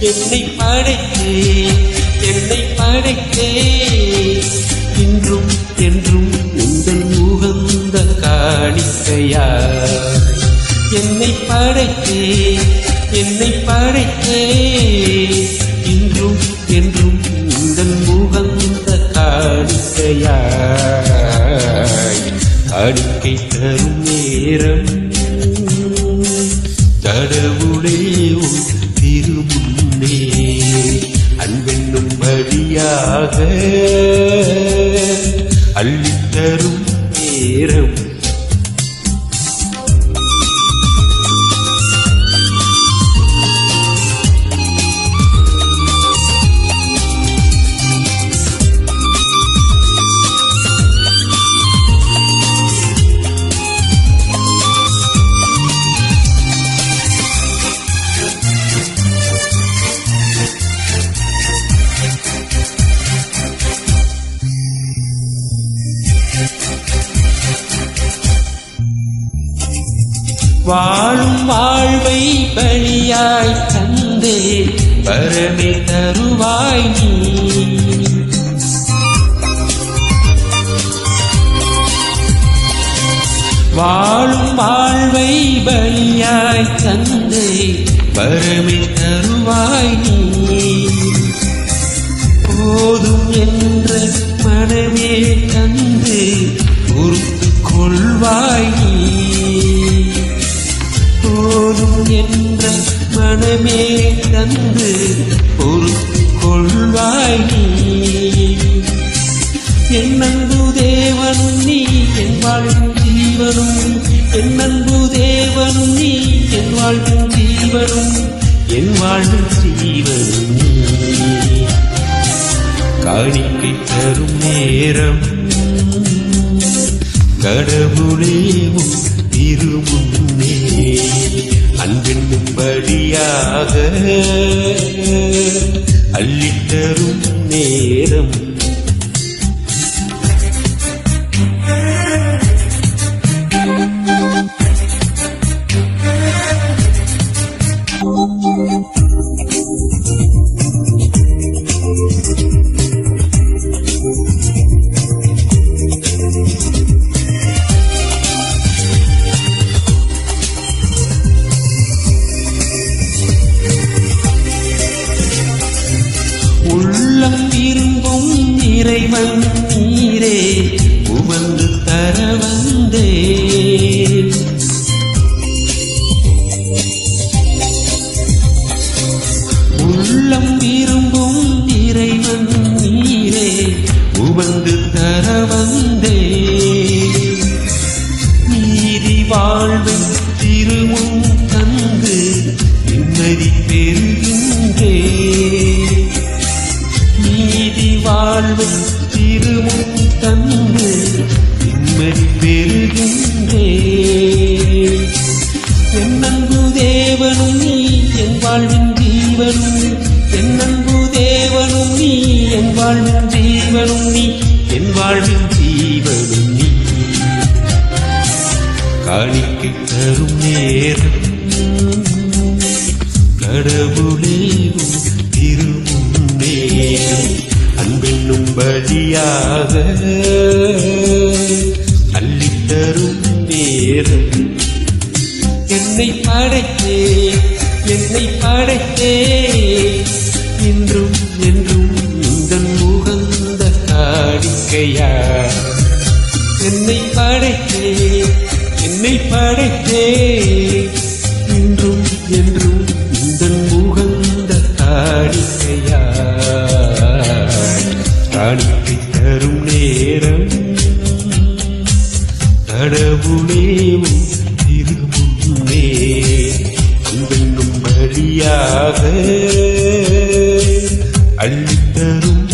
என்னை படைத்தே என்னை படைத்தே. இன்றும் என்றும் உங்கள் உகந்த காணிக்கையா? என்னை படைத்தே என்னை படைத்தே. இன்றும் என்றும் உங்கள் உகந்த காணிக்கையா? காணிக்கை தரும் நேரம் கடவுளே திருமுன்னே அன்பென்னும் வழியாக அள்ளித்தரும் நேரம். வாழும் வாழ்வை பலியாய் தந்தே பரமே தருவாய் நீ. வாழும் வாழ்வை பலியாய் தந்தே பரமே தருவாய் நீ. போதும் என்ற மனமே தந்து பொறுத்து கொள்வாய் நீ. மனமே தந்து பொறுத்து கொள்வாய் நீ. என் தேவனும் நீ என் வாழும் ஜீவனும். என்னன்பு தேவனும் நீ என் வாழும் ஜீவனும். என் வாழும் ஜீவனும் காணிக்கை தரும் நேரம். கடவுளே திருமுன்னே அன்பென்னும் படியாக அள்ளித்தரும் நேரம் வந்து தர வந்தே நீதி வாழ்வு திருமும் தந்து நிம்மதி பெறுகின்றே நீதி வாழ்வு திருமும் தந்து நிம்மதி பெறுகின்றே என் அன்பு தேவனும் நீ என் வாழ்வின் ஜீவனும் என் அன்பு நீ என் வாழ்வின் ஜீவனும் நீ என் வாழ்வின் ஜீவனும் நீ. காணிக்கு தரும் நேரம் கடவுளே உன் திருமுன்னே. அன்பென்னும் பலியாக அள்ளித்தரும் நேரம். என்னை படைத்தே என்னை படைத்தே இன்றும் வாழ்க்கையா? என்னை படைத்தே என்னை படைத்தே. இன்றும் என்றும் இந்த முகந்த தாடிக்கையா தாடிக்கை தரும் நேரம். கடவுளே திருமுன்னே அன்பென்னும் வழியாக அள்ளித்தரும்